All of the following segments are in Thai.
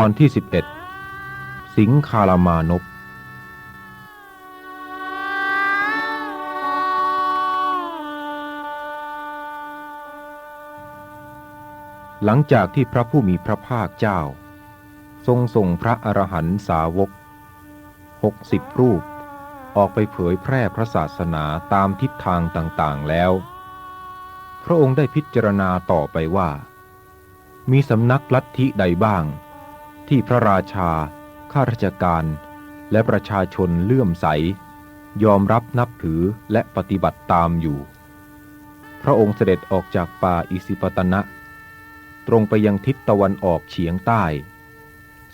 อนที่ 11 สิงคารามานพหลังจากที่พระผู้มีพระภาคเจ้า ทรงส่งพระอรหันตสาวกหกสิบรูป ออกไปเผยแพร่พระศาสนาตามทิศทางต่างๆแล้ว พระองค์ได้พิจารณาต่อไปว่า มีสำนักลัทธิใดบ้าง ที่พระราชา ข้าราชการ และประชาชนเลื่อมใส ยอมรับนับถือและปฏิบัติตามอยู่ พระองค์เสด็จออกจากป่าอิสิปตนะ ตรงไปยังทิศตะวันออกเฉียงใต้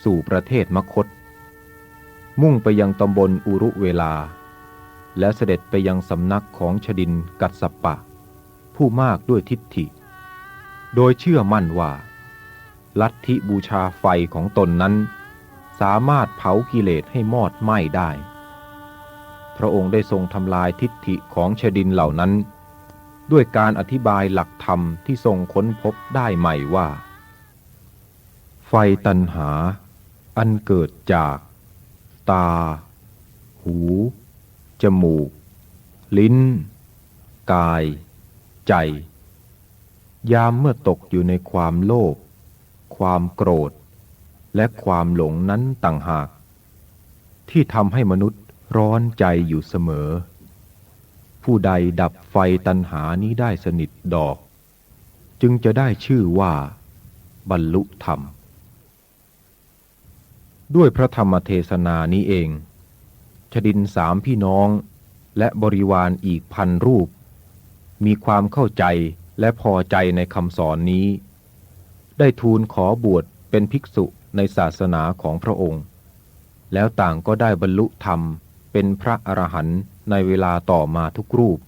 สู่ประเทศมคต มุ่งไปยังตำบลอุรุเวลา และเสด็จไปยังสำนักของชดินกัสสปะ ผู้มากด้วยทิฏฐิ โดยเชื่อมั่นว่า ลัทธิบูชาไฟของตนนั้น สามารถเผากิเลสให้มอดไหม้ได้ พระองค์ได้ทรงทำลายทิฏฐิของชดินเหล่านั้น ด้วยการอธิบายหลักธรรมที่ทรงค้นพบได้ใหม่ว่า ไฟตันหา อันเกิดจาก ตา หู จมูก ลิ้น กาย ใจ ยามเมื่อตกอยู่ในความโลภ ความโกรธ และความหลงนั้นต่างหาก ที่ทำให้มนุษย์ร้อนใจอยู่เสมอ ผู้ใดดับไฟตันหานี้ได้สนิทดอก จึงจะได้ชื่อว่า บรรลุธรรม ด้วยพระธรรมเทศนานี้เองชดินสามพี่น้องและบริวารอีกพันรูป มีความเข้าใจและพอใจในคำสอนนี้ ได้ทูลขอบวชเป็นภิกษุในศาสนาของพระองค์ แล้วต่างก็ได้บรรลุธรรมเป็นพระอรหันต์ในเวลาต่อมาทุกรูป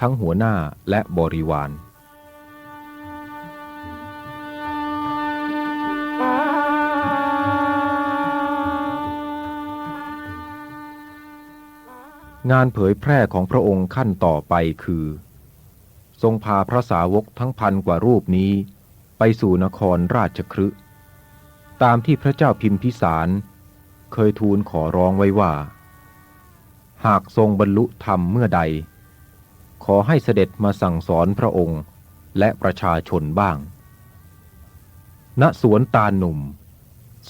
ทั้งหัวหน้าและบริวารงานเผยแพร่ของพระองค์ขั้นต่อไปคือ ทรงพาพระสาวกทั้งพันกว่ารูปนี้ ไปสู่นครราชครึตามที่พระเจ้าพิมพิสาร เคยทูลขอร้องไว้ว่า หากทรงบรรลุธรรมเมื่อใด ขอให้เสด็จมาสั่งสอนพระองค์และประชาชนบ้าง ณ สวนตาหนุ่ม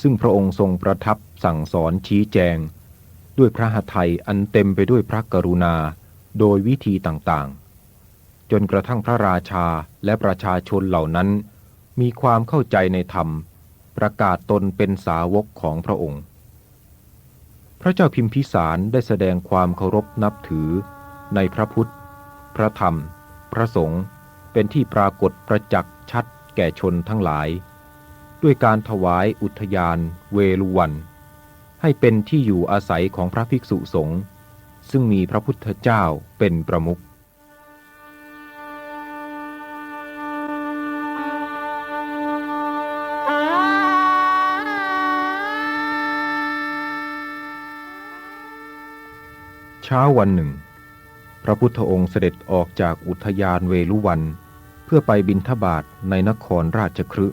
ซึ่งพระองค์ทรงประทับสั่งสอนชี้แจง ด้วยพระหทัยอันเต็มไปด้วยพระกรุณาโดยวิธีต่างๆ จนกระทั่งพระราชาและประชาชนเหล่านั้น มีความเข้าใจในธรรม ประกาศตนเป็นสาวกของพระองค์ พระเจ้าพิมพิสารได้แสดงความเคารพนับถือในพระพุทธ พระธรรม พระสงฆ์เป็นที่ปรากฏประจักษ์ชัดแก่ชนทั้งหลาย ด้วยการถวายอุทยานเวลุวัน ให้เป็นที่อยู่อาศัยของพระภิกษุสงฆ์ซึ่งมีพระพุทธเจ้าเป็นประมุข ช้าวันหนึ่ง พระพุทธองค์เสด็จออกจากอุทยานเวลุวัน เพื่อไปบินทบาทในนครราชครึ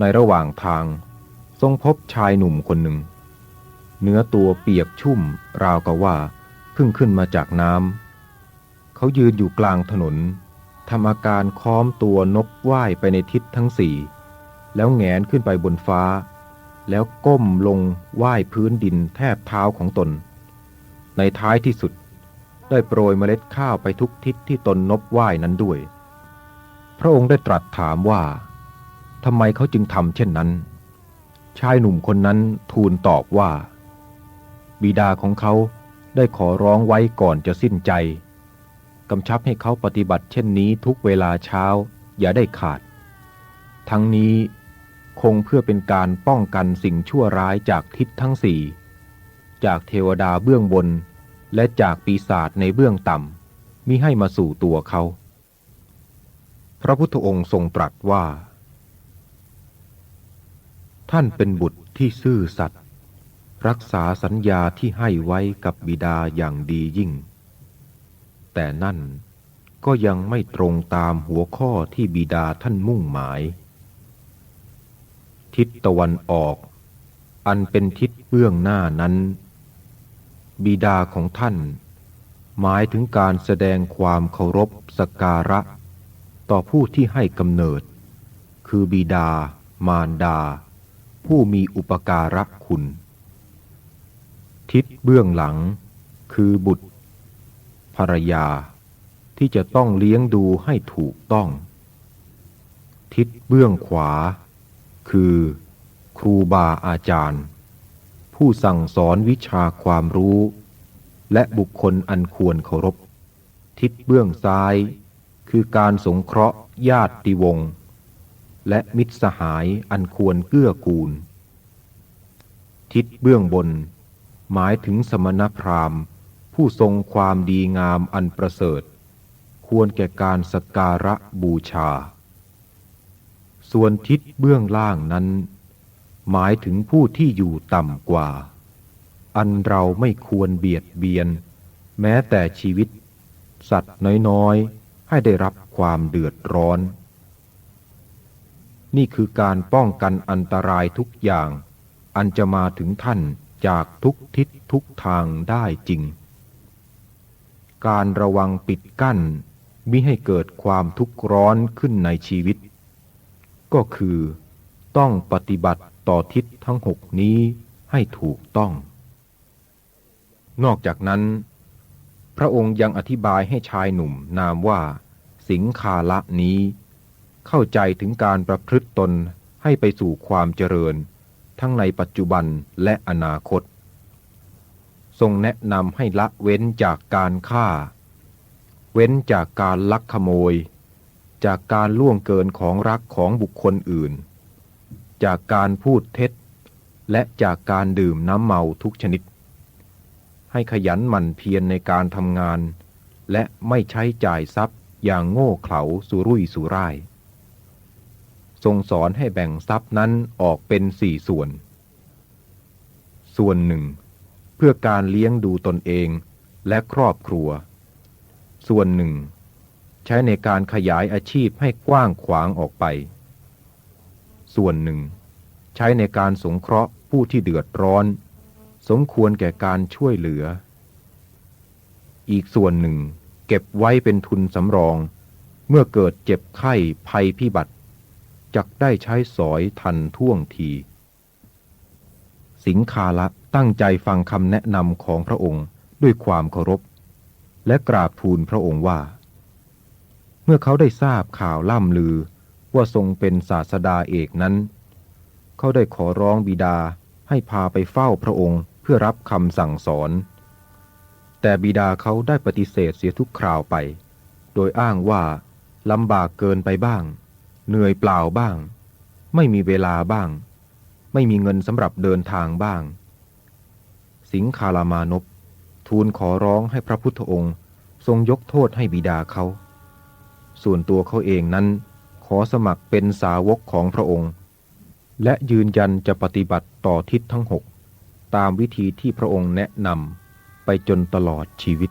ในระหว่างทางทรงพบชายหนุ่มคนหนึ่ง เนื้อตัวเปียกชุ่มราวกับว่าเพิ่งขึ้นมาจากน้ำเขายืนอยู่กลางถนนทำอาการค้อมตัวนบว่ายไปในทิศทั้งสี่ แล้วแงนขึ้นไปบนฟ้า แล้วก้มลงว่ายพื้นดินแทบเท้าของตน ในท้ายที่สุด ได้โปรยเมล็ดข้าวไปทุกทิศที่ตนนบว่ายนั้นด้วย พระองค์ได้ตรัสถามว่าทำไมเขาจึงทำเช่นนั้น ชายหนุ่มคนนั้นทูลตอบว่า บิดาของเขาได้ขอร้องไว้ก่อนจะสิ้นใจกำชับให้เขาปฏิบัติเช่นนี้ทุกเวลาเช้าอย่าได้ขาด ทั้งนี้คงเพื่อเป็นการป้องกันสิ่งชั่วร้ายจากทิศทั้งสี่ จากเทวดาเบื้องบน และจากปีศาจในเบื้องต่ำมิให้มาสู่ตัวเขา พระพุทธองค์ทรงตรัสว่า ท่านเป็นบุตรที่ซื่อสัตย์รักษาสัญญาที่ให้ไว้กับบิดาอย่างดียิ่ง แต่นั่นก็ยังไม่ตรงตามหัวข้อที่บิดาท่านมุ่งหมาย ทิศตะวันออก อันเป็นทิศเบื้องหน้านั้น บิดาของท่าน หมายถึงการแสดงความเคารพสการะ ต่อผู้ที่ให้กำเนิด คือบิดา มารดา ผู้มีอุปการะคุณ ทิศเบื้องหลัง คือบุตร ภรรยา ที่จะต้องเลี้ยงดูให้ถูกต้อง ทิศเบื้องขวา คือ ครูบาอาจารย์ ผู้สั่งสอนวิชาความรู้ และบุคคลอันควรเคารพ ทิศเบื้องซ้าย คือการสงเคราะห์ญาติวงศ์และมิตรสหายอันควรเกื้อกูล ทิศเบื้องบน หมายถึงสมณพราหมณ์ ผู้ทรงความดีงามอันประเสริฐ ควรแก่การสกการะบูชา ส่วนทิศเบื้องล่างนั้น หมายถึงผู้ที่อยู่ต่ำกว่า อันเราไม่ควรเบียดเบียน แม้แต่ชีวิต สัตว์น้อยๆ ให้ได้รับความเดือดร้อน นี่คือการป้องกันอันตรายทุกอย่าง อันจะมาถึงท่านจากทุกทิศทุกทางได้จริง การระวังปิดกั้นมิให้เกิดความทุกข์ร้อนขึ้นในชีวิต ก็คือต้องปฏิบัติ ต่อทิศทั้งหกนี้ให้ถูกต้อง นอกจากนั้น พระองค์ยังอธิบายให้ชายหนุ่มนามว่า สิงคาละนี้ เข้าใจถึงการประพฤติตนให้ไปสู่ความเจริญ ทั้งในปัจจุบันและอนาคต ทรงแนะนำให้ละเว้นจากการฆ่า เว้นจากการลักขโมย จากการล่วงเกินของรักของบุคคลอื่น จากการพูดเท็จ และจากการดื่มน้ำเมาทุกชนิด ให้ขยันหมั่นเพียรในการทำงาน และไม่ใช้จ่ายทรัพย์อย่างโง่เขลาสุรุ่ยสุร่าย ทรงสอนให้แบ่งทรัพย์นั้นออกเป็นสี่ส่วน ส่วนหนึ่ง เพื่อการเลี้ยงดูตนเองและครอบครัว ส่วนหนึ่ง ใช้ในการขยายอาชีพให้กว้างขวางออกไป ส่วนหนึ่ง ใช้ในการสงเคราะห์ผู้ที่เดือดร้อน สมควรแก่การช่วยเหลือ อีกส่วนหนึ่ง เก็บไว้เป็นทุนสำรอง เมื่อเกิดเจ็บไข้ภัยพิบัติจักได้ใช้สอยทันท่วงที สิงคาละตั้งใจฟังคำแนะนำของพระองค์ด้วยความเคารพ และกราบทูลพระองค์ว่า เมื่อเขาได้ทราบข่าวล่ำลือ ว่าทรงเป็นศาสดาเอกนั้น เขาได้ขอร้องบิดาให้พาไปเฝ้าพระองค์เพื่อรับคำสั่งสอน แต่บิดาเขาได้ปฏิเสธเสียทุกคราวไป โดยอ้างว่าลำบากเกินไปบ้าง เหนื่อยเปล่าบ้าง ไม่มีเวลาบ้าง ไม่มีเงินสำหรับเดินทางบ้าง สิงคารามานพทูลขอร้องให้พระพุทธองค์ทรงยกโทษให้บิดาเขา ส่วนตัวเขาเองนั้น ขอสมัครเป็นสาวกของพระองค์ และยืนยันจะปฏิบัติต่อทิศทั้งหกตามวิธีที่พระองค์แนะนำไปจนตลอดชีวิต